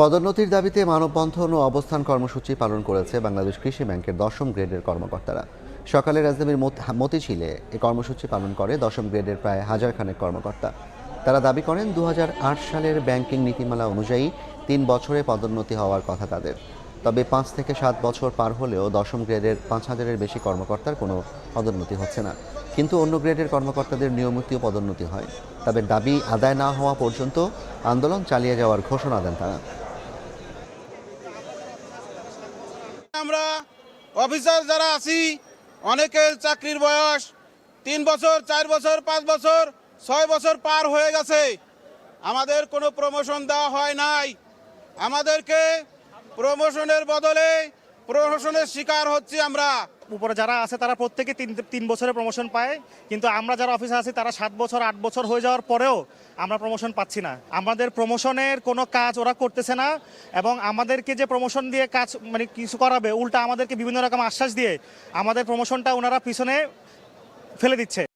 পদোন্নতির দাবিতে মানববন্ধন ও অবস্থান কর্মসূচি পালন করেছে বাংলাদেশ কৃষি ব্যাংকের দশম গ্রেডের কর্মকর্তারা। সকালে রাজধানীর মত- মতিঝিলে এ কর্মসূচি পালন করে দশম গ্রেডের প্রায় হাজার খানেক কর্মকর্তা। তারা দাবি করেন দু হাজার আট সালের ব্যাংকিং নীতিমালা অনুযায়ী তিন বছরে পদোন্নতি হওয়ার কথা তাদের। তবে পাঁচ থেকে সাত বছর পার হলেও দশম গ্রেডের পাঁচ হাজারের বেশি কর্মকর্তার কোনো পদোন্নতি হচ্ছে না। কিন্তু অন্য গ্রেডের কর্মকর্তাদের নিয়মিত পদোন্নতি হয়। তাদের দাবি আদায় না হওয়া পর্যন্ত আন্দোলন চালিয়ে যাওয়ার ঘোষণা দেন তারা। আমরা অফিসার যারা আছি অনেকের চাকরির বয়স তিন বছর, চার বছর, পাঁচ বছর, ছয় বছর পার হয়ে গেছে। আমাদের কোনো প্রমোশন দেওয়া হয় নাই। আমাদেরকে প্রমোশনের বদলে প্রমোশনের শিকার হচ্ছি আমরা। উপরে যারা আছে তারা প্রত্যেকে তিন তিন বছরে প্রমোশন পায়। কিন্তু আমরা যারা অফিসে আছি, তারা সাত বছর, আট বছর হয়ে যাওয়ার পরেও আমরা প্রমোশন পাচ্ছি না। আমাদের প্রমোশনের কোনো কাজ ওরা করতেছে না এবং আমাদেরকে যে প্রমোশন দিয়ে কাজ মানে কিছু করাবে, উল্টা আমাদেরকে বিভিন্ন রকম আশ্বাস দিয়ে আমাদের প্রমোশনটা ওনারা পিছনে ফেলে দিচ্ছে।